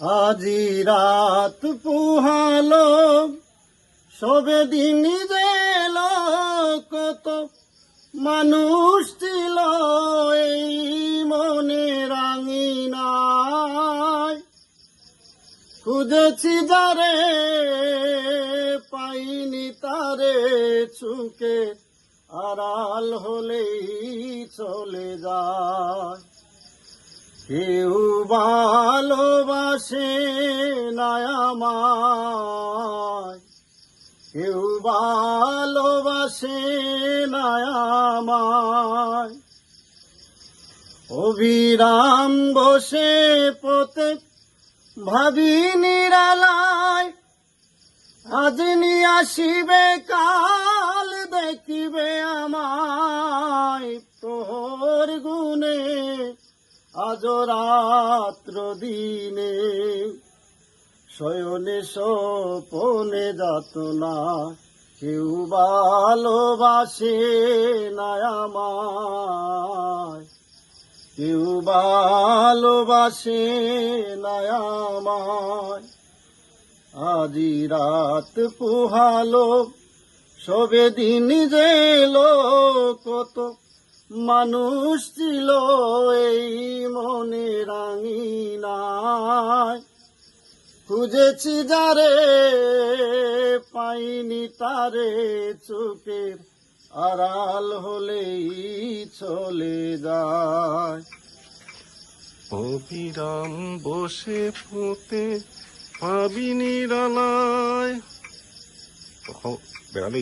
আজি রাত পুহালো, সবে দিন গেল কত মানুষ ছিল, এই মনে রাঙিনায়। খুঁজেছি যারে, পাইনি তারে চুকে আড়াল হলেই চলে যায়। কেউ ভালোবাসে না আমায়। কেউ ভালোবাসে না আমায়। অবিরাম বসে পথে ভাবি নিরালায়। আজ নি আসিবে, কাল দেখিবে আমায়। তোর গুণে আজ রাত্র দিনে শয়নে সপনে যাত না কেউ ভালোবাসে না আমায়। কেউ ভালোবাসে না আমায়। আজি রাত পোহালো, সবে দিন গেল কত মানুষ ছিল এই খুঁজেছি যারে, পাইনি তারে চোখের আড়াল হলেই চলে যায়। অবিরাম বসে ফুতে পাবিনি নিরালায় বেড়ালে